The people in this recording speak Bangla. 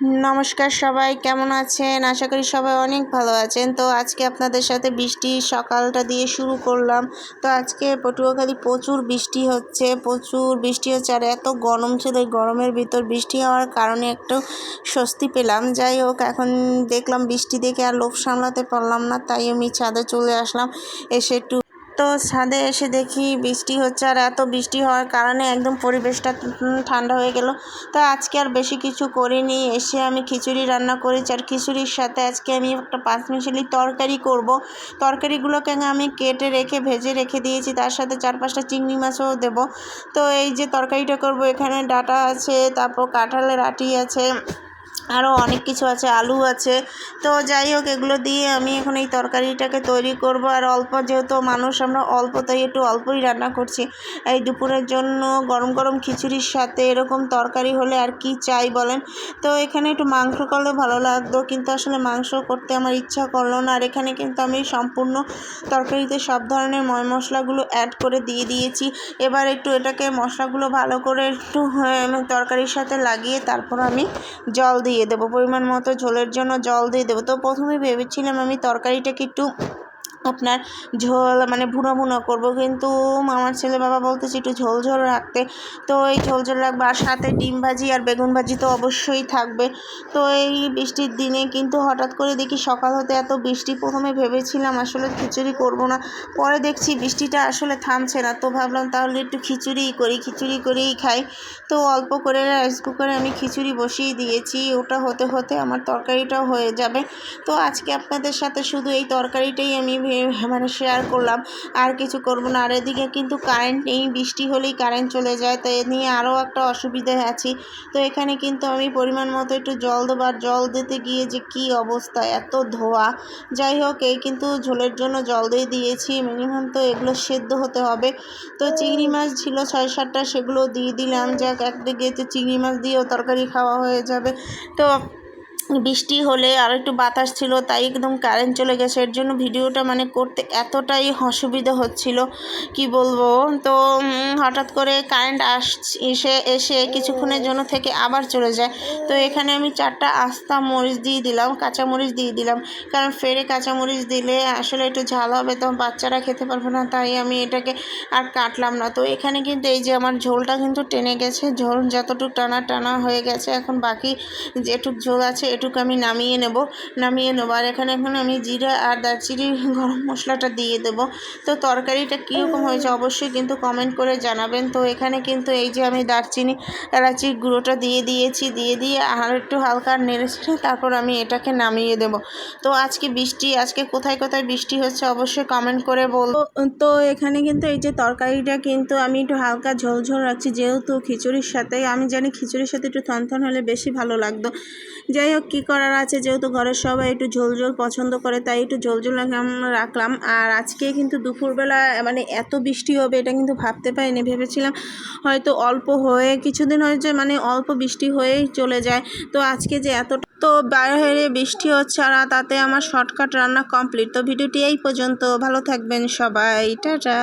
নমস্কার সবাই, কেমন আছেন? আশা করি সবাই অনেক ভালো আছেন। তো আজকে আপনাদের সাথে বৃষ্টি সকালটা দিয়ে শুরু করলাম। তো আজকে পটুয়াখালী প্রচুর বৃষ্টি হচ্ছে, প্রচুর বৃষ্টি হচ্ছে, আর এত গরম ছিল এই গরমের ভিতর বৃষ্টি হওয়ার কারণে একটু স্বস্তি পেলাম। যাই হোক, এখন দেখলাম বৃষ্টি দেখে আর লোভ সামলাতে পারলাম না, তাই আমি ছাদে চলে আসলাম, এসে একটু তো ছাদে এসে দেখি বৃষ্টি হচ্ছে আর এত বৃষ্টি হওয়ার কারণে একদম পরিবেশটা ঠান্ডা হয়ে গেল। তো আজকে আর বেশি কিছু করিনি, এসে আমি খিচুড়ি রান্না করেছি আর খিচুড়ির সাথে আজকে আমি একটা পাঁচ মিশালি তরকারি করব। তরকারিগুলোকে আমি কেটে রেখে, ভেজে রেখে দিয়েছি, তার সাথে চার পাঁচটা চিংড়ি মাছও দেবো। তো এই যে তরকারিটা করব, এখানে ডাটা আছে, তারপর কাঁঠালের আটি আছে আরও অনেক কিছু আছে আলু আছে। তো যাই হোক এগুলো দিয়ে আমি এখন এই তরকারিটাকে তৈরি করব। আর অল্প যেহেতু মানুষ আমরা অল্প তাই একটু অল্পই রান্না করছি। এই দুপুরের জন্য গরম গরম খিচুড়ির সাথে এরকম তরকারি হলে আর কি চাই বলেন? তো এখানে একটু মাংস করলে ভালো লাগতো কিন্তু আসলে মাংস করতে আমার ইচ্ছা করল না। আর এখানে কিন্তু আমি সম্পূর্ণ তরকারিতে সব ধরনের ময় মশলাগুলো অ্যাড করে দিয়ে দিয়েছি। এবার একটু এটাকে মশলাগুলো ভালো করে একটু হ্যাঁ, তরকারির সাথে লাগিয়ে তারপর আমি জল দিয়ে দিয়ে দেবো, পরিমাণ মতো ঝোলের জন্য জল দিয়ে দেবো। তো প্রথমে ভেবেছিলাম আমি তরকারিটাকে একটু আপনার ঝোল মানে ভুনো ভুনো করব। কিন্তু আমার ছেলে বাবা বলতেছে একটু ঝোল ঝোল রাখতে। তো এই ঝোল ঝোল রাখব আর সাথে ডিম ভাজি আর বেগুন ভাজি তো অবশ্যই থাকবে। তো এই বৃষ্টির দিনে কিন্তু হঠাৎ করে দেখি সকাল হতে এত বৃষ্টি, প্রথমে ভেবেছিলাম আসলে খিচুড়ি করব না। পরে দেখছি বৃষ্টিটা আসলে থামছে না। তো ভাবলাম তাহলে একটু খিচুড়িই করি, খিচুড়ি করেই খাই। তো অল্প করে রাইস কুকারে আমি খিচুড়ি বসিয়ে দিয়েছি। ওটা হতে হতে আমার তরকারিটাও হয়ে যাবে। তো আজকে আপনাদের সাথে শুধু এই তরকারিটাই আমি মানে শেয়ার করলাম। আর কিছু করব না। আর এদিকে কিন্তু কারেন্ট নেই। বৃষ্টি হলেই কারেন্ট চলে যায়। তো এ নিয়ে আরও একটা অসুবিধায় আছি। তো এখানে কিন্তু আমি পরিমাণ মতো একটু জল দেবার জল দিতে গিয়ে যে কি অবস্থা, এত ধোয়া। যাই হোক, এই কিন্তু ঝোলের জন্য জল দিয়ে দিয়েছি। মিনিমাম তো এগুলো সেদ্ধ হতে হবে। তো চিংড়ি মাছ ছিল ছয় সাতটা, সেগুলো দিয়ে দিলাম। যাক, একদিকে চিংড়ি মাছ দিয়েও তরকারি খাওয়া হয়ে যাবে। তো বৃষ্টি হলে আর একটু বাতাস ছিল, তাই একদম কারেন্ট চলে গেছে। এর জন্য ভিডিওটা মানে করতে এতটাই অসুবিধা হচ্ছিল, কি বলব? তো হঠাৎ করে কারেন্ট আস, এসে এসে কিছুক্ষণের জন্য থেকে আবার চলে যায়। তো এখানে আমি চারটা আস্তা মরিচ দিয়ে দিলাম, কাঁচা মরিচ দিয়ে দিলাম। কারণ ফেরে কাঁচা মরিচ দিলে আসলে একটু ঝাল হবে, তো বাচ্চারা খেতে পারবে না, তাই আমি এটাকে আর কাটলাম না। তো এখানে কিন্তু এই যে আমার ঝোলটা কিন্তু টেনে গেছে, ঝোল যতটুকু টানা টানা হয়ে গেছে, এখন বাকি যেটুক ঝোল আছে এটুকু আমি নামিয়ে নেব। নামিয়ে নেব আর এখানে এখন আমি জিরা আর দারচিনি, গরম মশলাটা দিয়ে দেবো। তো তরকারিটা কীরকম হয়েছে অবশ্যই কিন্তু কমেন্ট করে জানাবেন। তো এখানে কিন্তু এই যে আমি দারচিনি, এলাচির গুঁড়োটা দিয়ে দিয়েছি, দিয়ে দিয়ে আর একটু হালকা নেড়েছে তারপর আমি এটাকে নামিয়ে দেব। তো আজকে বৃষ্টি, আজকে কোথায় কোথায় বৃষ্টি হচ্ছে অবশ্যই কমেন্ট করে বলব তো এখানে কিন্তু এই যে তরকারিটা কিন্তু আমি একটু হালকা ঝোল ঝোল রাখছি। যেহেতু খিচুড়ির সাথে, আমি জানি খিচুড়ির সাথে একটু থনথন হলে বেশি ভালো লাগতো। যাই হোক কী করার আছে? যেহেতু ঘরের সবাই একটু ঝোল ঝোল পছন্দ করে, তাই একটু ঝোল ঝোল রাখলাম। আর আজকে কিন্তু দুপুরবেলা মানে এত বৃষ্টি হবে, এটা কিন্তু ভাবতে পারিনি, ভেবেছিলাম হয়তো অল্প হয়ে, কিছুদিন হয়েছে মানে অল্প বৃষ্টি হয়েই চলে যায়। তো আজকে যে এত তো বাইরে বৃষ্টি হচ্ছে আর তাতে আমার শর্টকাট রান্না কমপ্লিট। তো ভিডিওটি এই পর্যন্ত, ভালো থাকবেন সবাই, টাটা।